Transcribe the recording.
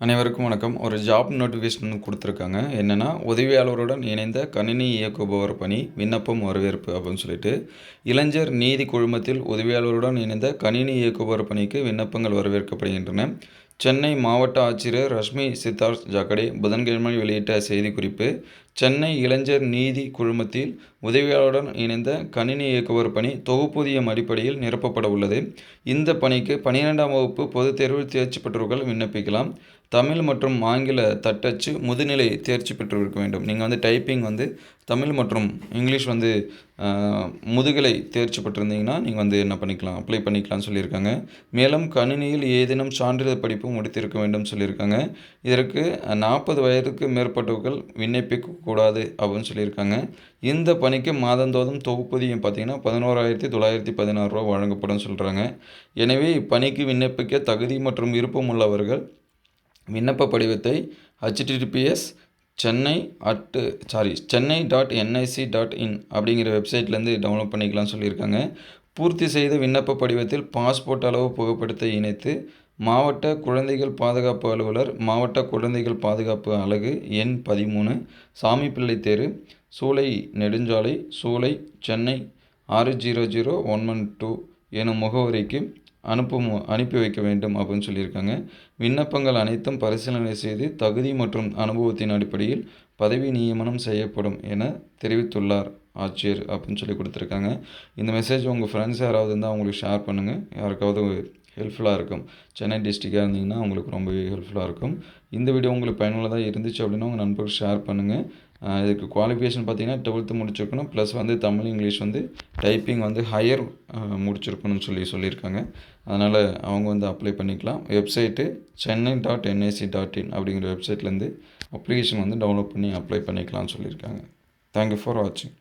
அனைவருக்கும் வணக்கம். ஒரு ஜாப் நோட்டிஃபிகேஷன் கொடுத்துருக்காங்க. என்னென்னா உதவியாளருடன் இணைந்த கணினி இயக்குபவர் பணி விண்ணப்பம் வரவேற்பு அப்படின்னு சொல்லிட்டு இளைஞர் நீதி குழுமத்தில் உதவியாளருடன் இணைந்த கணினி இயக்குபவர் பணிக்கு விண்ணப்பங்கள் வரவேற்கப்படுகின்றன. சென்னை மாவட்ட ஆட்சியர் ரஷ்மி சித்தார்த் ஜாக்கடே புதன்கிழமை வெளியிட்ட செய்திக்குறிப்பு சென்னை இளைஞர் நீதி குழுமத்தில் உதவியாளருடன் இணைந்த கணினி இயக்குவர் பணி தொகுப்பூதியம் அடிப்படையில் நிரப்பப்பட உள்ளது. இந்த பணிக்கு பனிரெண்டாம் வகுப்பு பொதுத் தேர்வில் தேர்ச்சி பெற்றவர்கள் விண்ணப்பிக்கலாம். தமிழ் மற்றும் ஆங்கில தட்டச்சு முதுநிலை தேர்ச்சி பெற்றிருக்க வேண்டும். நீங்கள் வந்து டைப்பிங் வந்து தமிழ் மற்றும் இங்கிலீஷ் வந்து முதுகலை தேர்ச்சி பெற்றிருந்தீங்கன்னா நீங்கள் வந்து என்ன பண்ணிக்கலாம்? அப்ளை பண்ணிக்கலாம்னு சொல்லியிருக்காங்க. மேலும் கணினியில் ஏதேனும் சான்றிதழ் படிப்பு முடித்திருக்க வேண்டும் சொல்லியிருக்காங்க. இதற்கு நாற்பது வயதுக்கு மேற்பட்டவர்கள் விண்ணப்பிக்கக்கூடாது அப்படின்னு சொல்லியிருக்காங்க. இந்த பணிக்கு மாதந்தோறும் தொகுப்பதியும் பார்த்திங்கன்னா பதினோராயிரத்தி தொள்ளாயிரத்தி பதினாறு ரூபா வழங்கப்படும் சொல்கிறாங்க எனவே இப்பணிக்கு விண்ணப்பிக்க தகுதி மற்றும் விருப்பம் உள்ளவர்கள் விண்ணப்ப படிவத்தை HTTPS Chennai at sorry Chennai dot NIC dot in அப்படிங்கிற வெப்சைட்லேருந்து டவுன்லோட் பண்ணிக்கலாம்னு சொல்லியிருக்காங்க. பூர்த்தி செய்த விண்ணப்ப படிவத்தில் பாஸ்போர்ட் அளவு புகைப்படத்தை இணைத்து மாவட்ட குழந்தைகள் பாதுகாப்பு அலுவலர் மாவட்ட குழந்தைகள் பாதுகாப்பு அலகு எண் பதிமூணு சாமிப்பிள்ளை தேரு சூளை நெடுஞ்சாலை சூளை சென்னை ஆறு zero zero one one two எனும் முகவரிக்கு அனுப்பும் அனுப்பி வைக்க வேண்டும் அப்படின்னு சொல்லியிருக்காங்க. விண்ணப்பங்கள் அனைத்தும் பரிசீலனை செய்து தகுதி மற்றும் அனுபவத்தின் அடிப்படையில் பதவி நியமனம் செய்யப்படும் என தெரிவித்துள்ளார் ஆட்சியர் அப்படின்னு சொல்லி கொடுத்துருக்காங்க. இந்த மெசேஜ் உங்கள் ஃப்ரெண்ட்ஸ் யாராவது இருந்தால் அவங்களுக்கு ஷேர் பண்ணுங்கள் யாருக்காவது ஹெல்ப்ஃபுல்லாக இருக்கும். சென்னை டிஸ்ட்ரிக்டாக இருந்தீங்கன்னா உங்களுக்கு ரொம்பவே ஹெல்ப்ஃபுல்லாக இருக்கும். இந்த வீடியோ உங்களுக்கு பயனுள்ளதாக இருந்துச்சு அப்படின்னா உங்கள் நண்பர்கள் ஷேர் பண்ணுங்கள் இதுக்கு குவாலிஃபிகேஷன் பார்த்தீங்கன்னா டுவெல்த்து முடிச்சிருக்கணும். ப்ளஸ் வந்து தமிழ் இங்கிலீஷ் வந்து டைப்பிங் வந்து ஹையர் முடிச்சிருக்கணும்னு சொல்லி சொல்லியிருக்காங்க. அதனால் அவங்க வந்து அப்ளை பண்ணிக்கலாம். Website Chennai dot NIC dot in அப்படிங்கிற வெப்சைட்லேருந்து அப்ளிகேஷன் வந்து டவுன்லோட் பண்ணி அப்ளை பண்ணிக்கலாம்னு சொல்லியிருக்காங்க. தேங்க்யூ ஃபார் வாட்சிங்